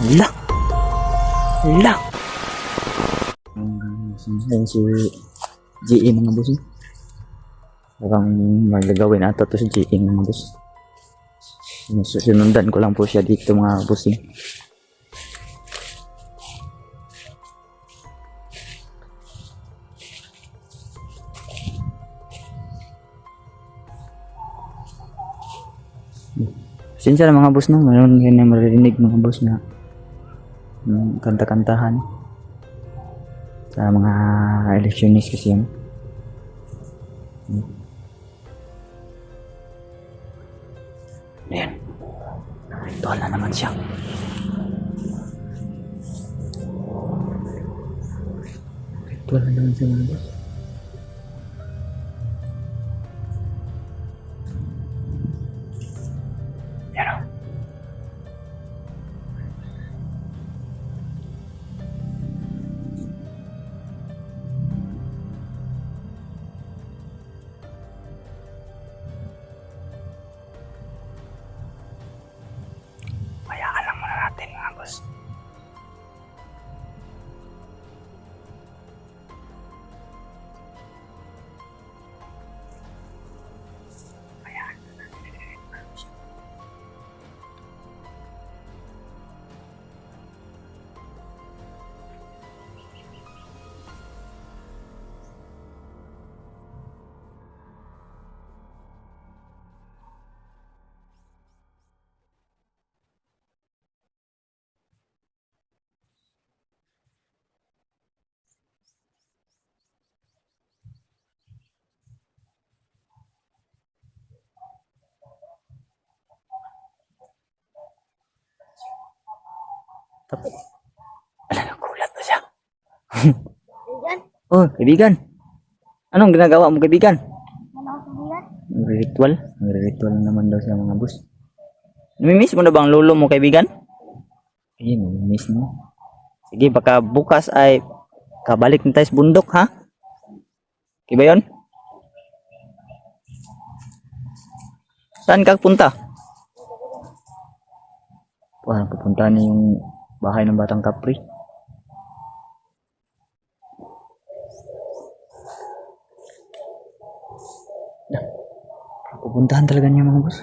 Hala. Hala. Yan si GE mga boss. eh. Parang magagawin ata to si GE mga boss. Sinundan ko lang po siya dito mga boss. eh. Sinsya na mga boss no, mayroon rin na maririnig mga boss na ng kanta-kantahan sa mga electionist kasi. Hmm. Ayan. Ritual na naman siya. Ritual na naman siya mga boss. Tapos, ala, nagulat na siya. Kaibigan? Oh, kaibigan. Anong ginagawa mo, kaibigan? Ko kaibigan? Nagre-ritual? Nagre-ritual naman daw sa mga boss. Namimiss mo na ba ang lolo mo, kaibigan? Eh, namimiss mo. Sige, baka bukas ay kabalik na tayo sa bundok, ha? Okay ba yun? Saan ka punta? Parang pupunta na yung bahay ng Batang Kapri. Pupuntahan talaga niya mga boss.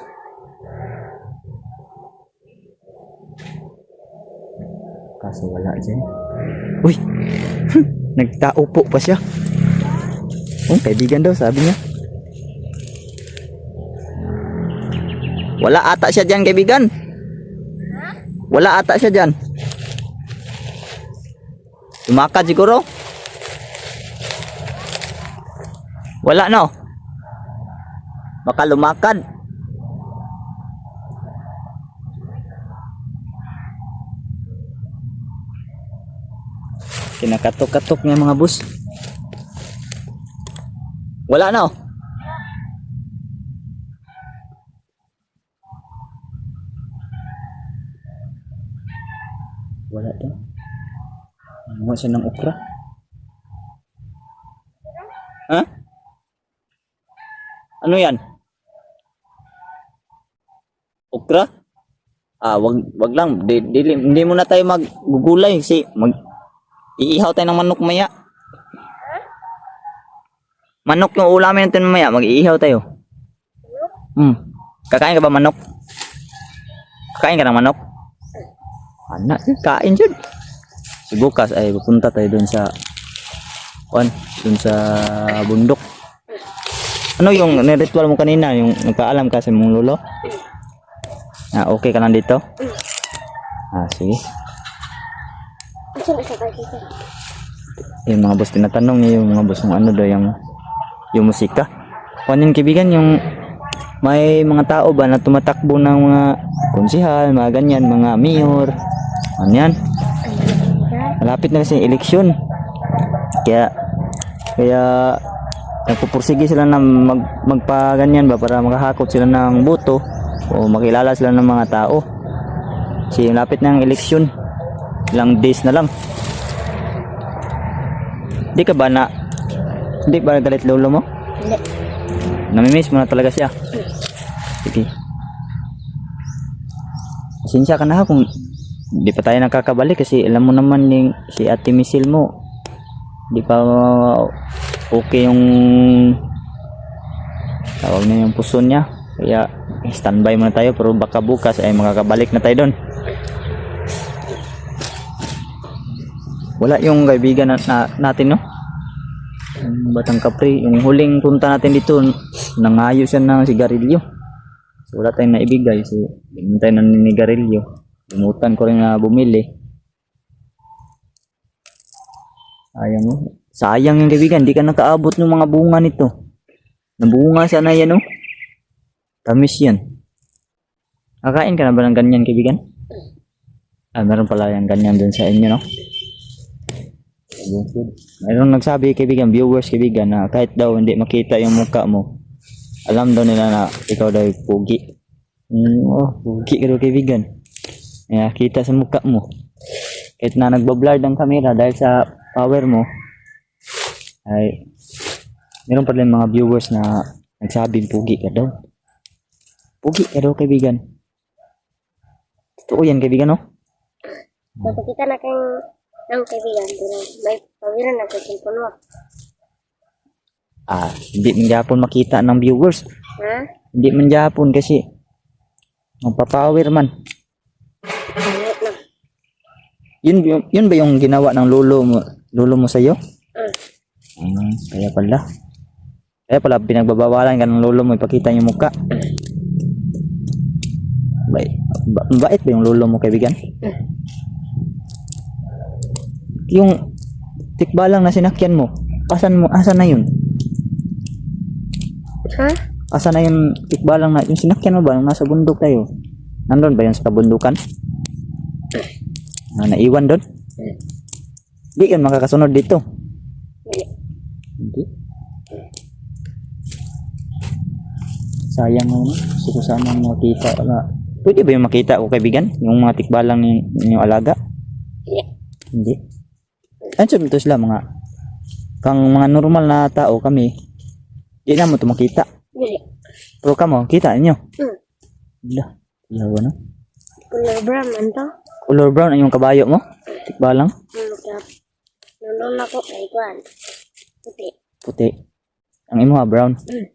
Kaso wala dyan. Uy! Nagtaupo pa siya. Oh, kaibigan daw, sabi niya. Wala ata siya dyan, kaibigan. Wala ata siya dyan. Lumakad siguro. Wala no. Baka lumakad. Kinakatok-katok niya mga bus. Wala na oh. Wala daw. Ano siya ng okra? Ha? Ano yan? Okra? Ah, wag wag lang. Di, di, hindi muna tayo maggugulay kasi mag iihaw tayo ng manok maya. Manok yung ulamin natin mamaya. Mag-iihaw tayo. Hmm. Kakain ka ba manok? Kakain ka ng manok? Anak, kain dyan. Si bukas ay pupunta tayo dun sa on, dun sa bundok. Ano yung ritual mo kanina? Yung nagpaalam ka sa mong lolo? Ah, okay ka lang dito? Ah, sige. Yung mga boss tinatanong niya yung mga boss kung ano daw yung yung musika. Kung yung kaibigan yung may mga tao ba na tumatakbo ng mga konsihal, mga ganyan, mga mayor. Ano yan? Malapit na kasi yung eleksyon. Kaya kaya nagpupursige sila na mag, magpaganyan ba para makahakot sila ng boto o makilala sila ng mga tao. Kasi lapit na ang eleksyon. Ilang days na lang. Di ka ba na Di ba galit lolo mo? Hindi. Namimiss mo na talaga siya. Sige. Pasensya ka na ha kung Hindi pa tayo nakakabalik kasi alam mo naman yung si Ate Misil mo. Hindi pa okay yung tawag na yung puso niya. Kaya standby muna tayo pero baka bukas ay makakabalik na tayo doon. Wala yung kaibigan na, na- natin no? Yung Batang Capri, yung huling punta natin dito, nangayo siya ng sigarilyo. So, wala tayong naibigay. So, hinintay na ni Limutan ko rin na bumili. Sayang mo. Sayang yung kaibigan, di ka nakaabot ng mga bunga nito. Nabunga sana yan, oh. Tamis yan. Kakain ka na ba ng ganyan, kaibigan? Ah, meron pala yung ganyan dun sa inyo, no? Mayroong nagsabi, kaibigan, viewers, kaibigan, na kahit daw hindi makita yung mukha mo, alam daw nila na ikaw daw pugi. Mm, oh, pugi ka daw, kaibigan. Kaya kita sa mukha mo. Kahit na nagbablur ang camera dahil sa power mo, ay meron pa rin mga viewers na nagsabing pugi ka daw. Pugi ka daw, kaibigan. Totoo yan, kaibigan, no? Napakita na kayong ng kaibigan. Pero may pawiran na cellphone mo. Ah, hindi man Japon makita ng viewers. Ha? Hindi man Japon kasi magpapower man. Yun, yun, yun ba yung ginawa ng lolo mo, lolo mo sa'yo? Mm. Kaya pala. Kaya pala pinagbabawalan ka ng lolo mo ipakita yung mukha. Bait, ba, bait ba yung lolo mo kaibigan? Yung tikbalang na sinakyan mo, asan mo, asan na yun? Ha? Asan na yung tikbalang na, yung sinakyan mo ba, yung nasa bundok tayo? Nandun ba yung sa kabundukan? Na naiwan doon? Di yun makakasunod dito. Hindi. Hindi. Sayang mo. Gusto ko sana makita. Wala. Pwede ba yung makita ko kaibigan? Yung mga tikbalang ni yung alaga? Hindi. Hindi. Ano sabi ito sila mga kang mga normal na tao kami di na mo ito makita. Hindi. Pero kamo, kita ninyo. Hmm. Wala. Wala no? Color brown man to. Color brown ang yung kabayo mo? Tikbalang? Ano ka? Nandun ako kay Kwan. Puti. Puti. Ang imo ha, brown. Mm.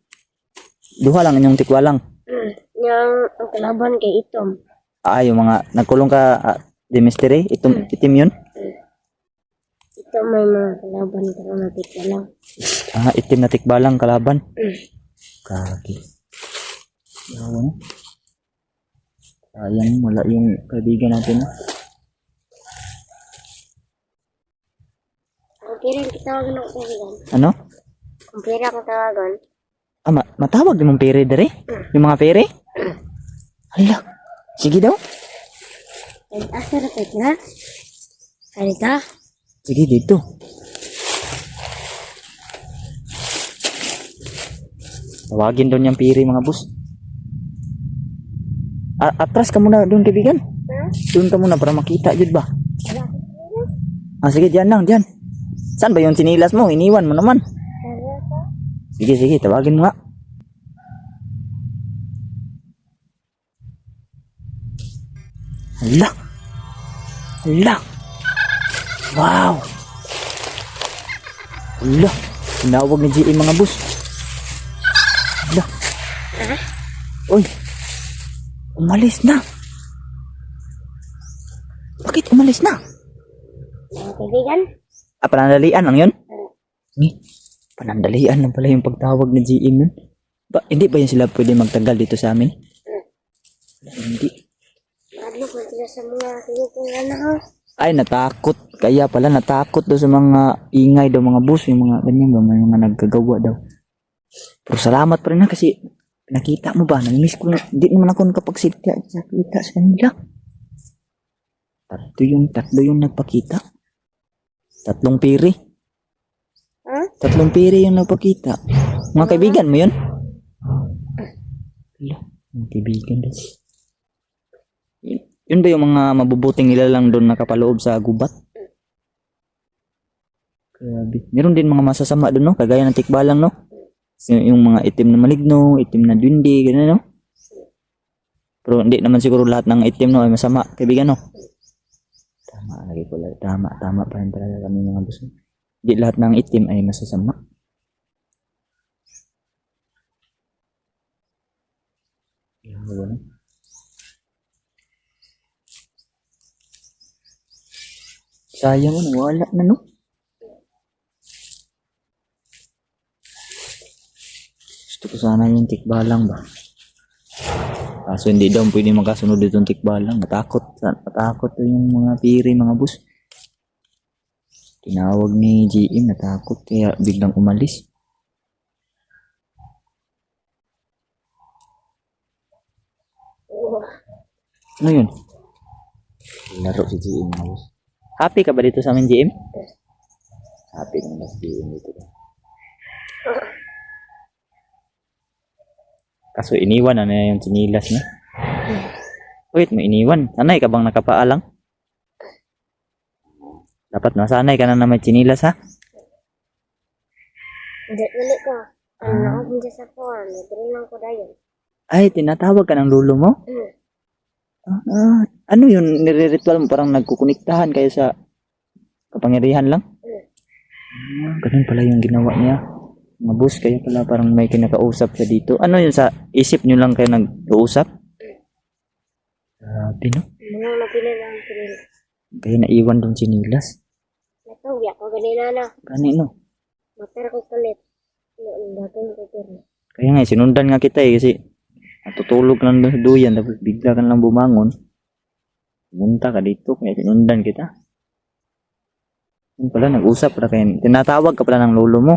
Duha lang inyong tikbalang. Mm. Yung ang kalaban kay Itom. Ah, yung mga nagkulong ka ah, di mystery, itim, itim yun. Ito may mga kalaban pero na lang. Ah, itim na tikbalang kalaban. Mm. Kaki. Yawan. Sayang, wala yung kaibigan natin. ah. Kung pira ang tawagan ako kaibigan. Ano? Kung pira ang tawagan. Ah, ma- matawag din mong pere dere? Yung mga pere? Hala. Sige daw. Asa na kayo na? Halika. Sige dito. Tawagin doon yung pere mga boss. A- atras ka muna doon kaibigan. Ha? Doon ka muna para makita jud ba? Wala ko pira. Ah, sige, diyan lang, diyan. Saan ba yung sinilas mo? Iniwan mo naman. Wala ka? Sige, sige, tawagin mo nga. Hala. Hala. Wow. Hala. Tinawag ni GE mga boss. Hala. Uy. Umalis na. Bakit umalis na? Mga kaibigan? Ah, panandalian lang yun? Eh, panandalian lang pala yung pagtawag ng GM nun. Ba, hindi ba yun sila pwede magtagal dito sa amin? Wala, hindi. Madlo ko sila sa mga kaibigan na. Ay, natakot. Kaya pala natakot daw sa mga ingay daw, mga bus, yung mga ganyan may mga nagkagawa daw. Pero salamat pa rin na kasi nakita mo ba, nang-miss ko, na- hindi naman ako nakapagsilita sa kita sa kanila. Tatlo yung, tatlo yung nagpakita. Tatlong piri. Ha? Tatlong piri yung nagpakita. Mga kaibigan mo yun? Wala, mga kaibigan daw. Yun- ba yung mga mabubuting nilalang doon nakapaloob sa gubat? Grabe. Meron din mga masasama doon, no? Kagaya ng tikbalang, no? Yung, mga itim na maligno, itim na duwindi, gano'n, no? Pero hindi naman siguro lahat ng itim, no, ay masama. Kaibigan, no? Tama lagi pala. Tama, tama pa rin talaga kami mga boss. Hindi lahat ng itim ay masasama. Yan, wala. Sayang wala na no? Ko sana yung tikbalang ba? Kaso hindi daw pwede magkasunod itong tikbalang. Matakot. Matakot yung mga piri, mga bus. Tinawag ni GM, natakot. Kaya biglang umalis. Ano yun? Laro si GM. Happy ka ba dito sa amin, GM? Happy naman si GM dito? Kaso iniwan na na yung sinilas niya. Wait, may iniwan. Sanay ka bang nakapaalang? Dapat nasanay ka na na may sinilas ha? Hindi, dili ko. Ano na ako sa. Nagdali lang ko dayon. Ay, tinatawag ka ng lulo mo? Hmm. Ah, ah, ano yun? Nire-ritual mo? Parang nagkukuniktahan kayo sa kapangyarihan lang? Hmm. Ah, ganun pala yung ginawa niya. Mga boss, kayo pala parang may kinakausap siya dito. Ano yun sa isip nyo lang kayo nag-uusap? Grabe no? Mga napili lang pinili. Kaya naiwan doon sinilas. Natuwi ako ganina na. Gani no? Matar ko kalit. Dagan ko pero. Kaya nga, sinundan nga kita eh, kasi natutulog lang doon sa duyan, tapos bigla ka lang bumangon. Pumunta ka dito, kaya sinundan kita. Yun pala, nag-usap pala kayo. Tinatawag ka pala ng lolo mo.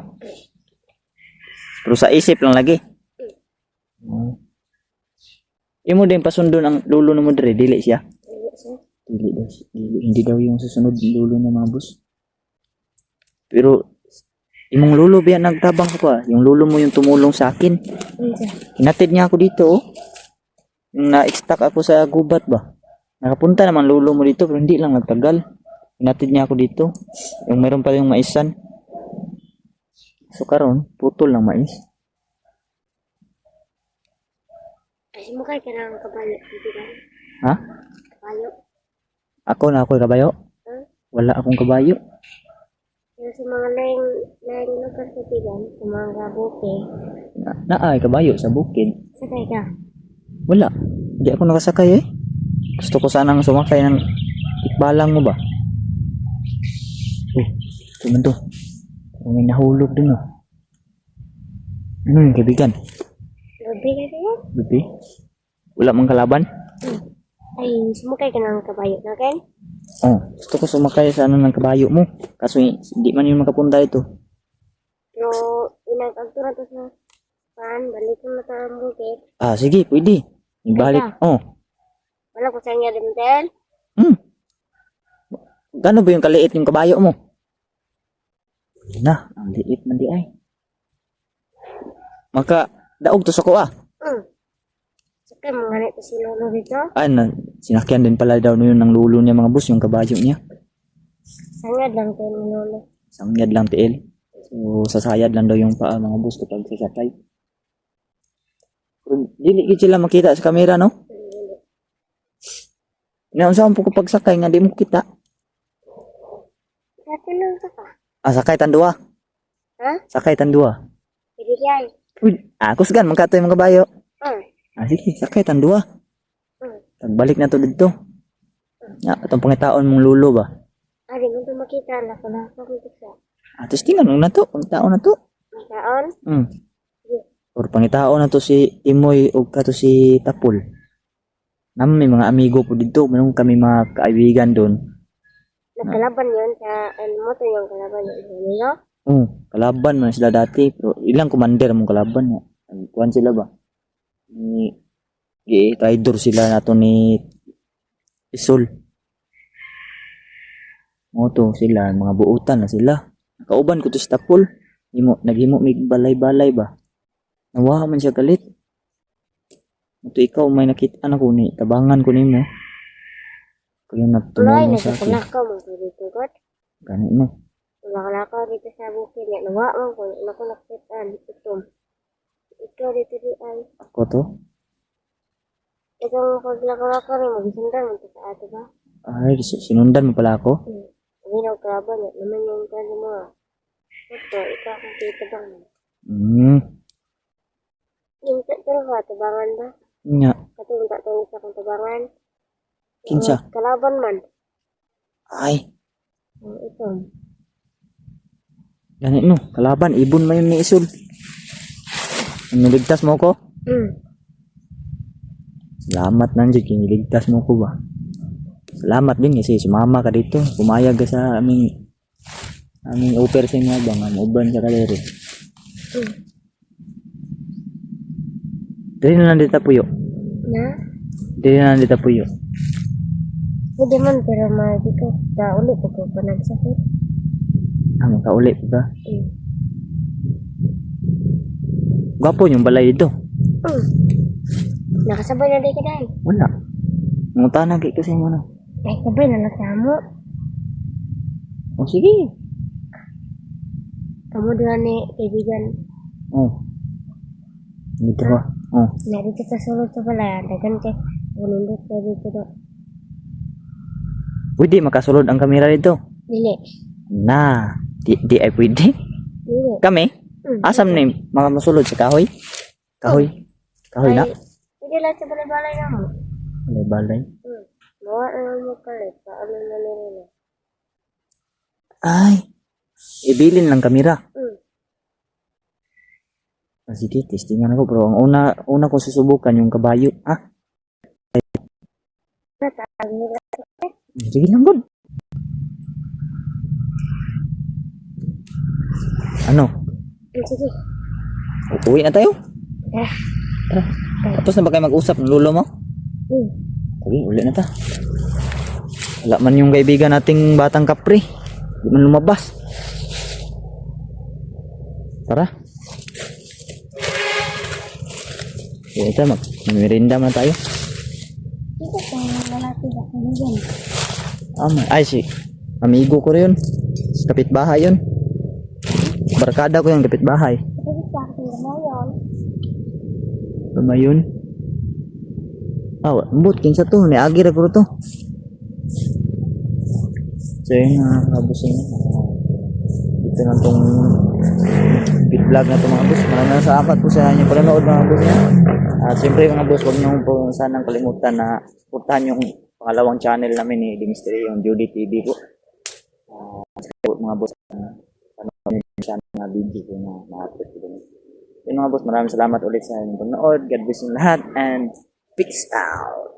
Pero sa isip lang lagi. Hmm. Imo din pasundon ang lolo na mo dre, dili siya. Dili daw, dili, hindi daw yung susunod lolo ng mga boss. Pero, imong lolo biya nagtabang ko pa. Yung lolo mo yung tumulong sa akin. Hinatid niya ako dito, oh. Na-extract ako sa gubat ba? Nakapunta naman lulo mo dito, pero hindi lang nagtagal. Hinatid niya ako dito. Yung meron pa yung maisan. So karon, putol ng mais. Ay, mo kay kanang kabayo. Ba? Ha? Kabayo. Ako na ako kabayo? Huh? Wala akong kabayo. Yung sa mga laing, laing lugar sa tigan, sa mga buke. Na, naay kabayo sa bukid. Sakay ka. Wala. Hindi ako nakasakay eh. Gusto ko sanang sumakay ng ikbalang mo ba? Oh, ito man to. Parang May nahulog dun oh. Ano yung kaibigan? Gabi ka siya? Bibi? Wala mang kalaban? Ay, sumakay ka ng kabayo na ken? Oh, gusto ko sumakay sa ano ng kabayo mo. Kaso hindi man yun makapunta ito. Pero, inag-agto na to sa pan, balik na sa bukit. Ah, sige, pwede. Ibalik. Oh. Wala ko sa inyo din. Hmm. Gano ba yung kaliit yung kabayo mo? Na, ang liit man di ay. Maka, daog to sa ko ah. Hmm. Sakay, mga ganito si Lolo dito. Ah, na, sinakyan din pala daw yun ng lulo niya mga bus, yung kabayo niya. Sangad lang kayo ni Lolo. Sangyad lang tiil. So, sasayad lang daw yung paa mga bus kapag sasakay. Dili gid sila makita sa kamera, no? Inaunsahan po ko pagsakay nga di mo kita. Dati lang. Ah, sakay tandua. Ha? Sakay tandua. Pwede yan. Ah, kusgan, magkatoy mga bayo. Hmm. Ah, sige, sakay tandua. Hmm. Pagbalik na to dito. Ya, itong pangitaon mong lulo ba? Ah, di mo ito makita. Lako na ako dito sa Ah, tapos tingnan mo na to, pangitaon na to. mataon. Hmm. Sige. Or pangitaon na to si Imoy o kato si Tapol. Nam may mga amigo po dito, mayroon kami mga kaibigan doon. Nagkalaban yun sa, ano mo to yung kalaban yun. Lolo? Oh, kalaban man sila dati, pero ilang commander mong kalaban na. Kuan sila ba? Ni Gi traidor sila nato ni Isol. Mo to sila, mga buutan na sila. Kauban ko to si Tapol. Himo, naghimo mig balay-balay ba? Nawa man siya galit. Ito ikaw may nakita na ko ni, tabangan ko nimo. Kaya Tuloy, natumulong sa akin. nagkakulakaw mo ko dito. God. Ganun no. Nagkakulakaw dito sa bukid. Yan, nawa mo ko. Naku nakitaan. Itom. Ikaw dito di ay. Ako to. Itong paglakaw-lakaw rin mo. Gisundan mo to sa ato ba? Ay, si- sinundan mo pala ako. Hmm. Ginaw kalaban niya. Naman yung kaya mo. Ito, ikaw akong titabang mo. Hmm. Yung sa pero ha, tabangan ba? Nga. Katulong tayo sa kong tabangan. Kinsa? Yung Kalaban man. Ay, Oh, ito. gani no. Kalaban, ibon man yung ni Isul. Niligtas mo ko? Hmm. Salamat nandiyo, kiniligtas mo ko ba? Salamat din kasi sumama ka dito. Pumayag ka sa aming aming offer sa inyo ba nga mauban sa kalere. Hmm. Dili na lang dito puyo. Na? Dili na lang dito puyo. Hindi man, pero mahal ko. Da, ulit ko pa nagsakit. Ah, makauli pa ka. Hmm. Gwapo yung balay dito. Hmm. Nakasabay na di ka dahil. Wala. Ngutanag kay kasi mo na. Ay, sabay na nagsamo. Oh, sige. Kamu doon ni kaibigan. Oh. Dito ba? Oh. Narito sa sulod sa pala. Dagan kay. Unundot kay dito. Pwede makasulod ang kamera dito. Dili. Na. Di, di ay pwede. Dili. Kami? Hmm. Asam na yung mga masulod sa kahoy? Kahoy? Kahoy na? Ay, Hindi lang sa balay-balay na mo. Balay-balay. Hmm. Mawa na mo palit. Paano na nila na. Ay. Ibilin lang kamera. Hmm. Ah, sige, testingan ako. Pero ang una, una ko susubukan yung kabayo. Ah, nila. Sige lang, good. Ano? Hmm, Sige. Uwi na tayo? Tara. Tara. Tapos na ba kayo mag-usap ng lulo mo? Hmm. Sige, uli na ta. Wala man yung kaibigan nating batang kapre. Di man lumabas. Tara. Sige, ito, mag merienda man tayo. Dito sa lalaki ba? Kaibigan. May- ay, si amigo ko rin yun. Sa kapitbahay yun. Barkada ko yung kapitbahay. Sa. Lumayon. Ah, ambot, kinsa to. Niagi ra ko to. So yun mga kabusin. Dito na tong pit vlog na to mga boss. Maraming salamat po sa inyong panonood mga. Yan. At siyempre mga boss, huwag niyo po sanang kalimutan na supportahan yung pangalawang channel namin ni The Mystery, yung Judy TV po. Support mga boss. Uh, panonood niyo siya mga video ko na ma-upload ko din. Yun mga boss, maraming salamat ulit sa inyong panonood. God bless yung lahat and peace out!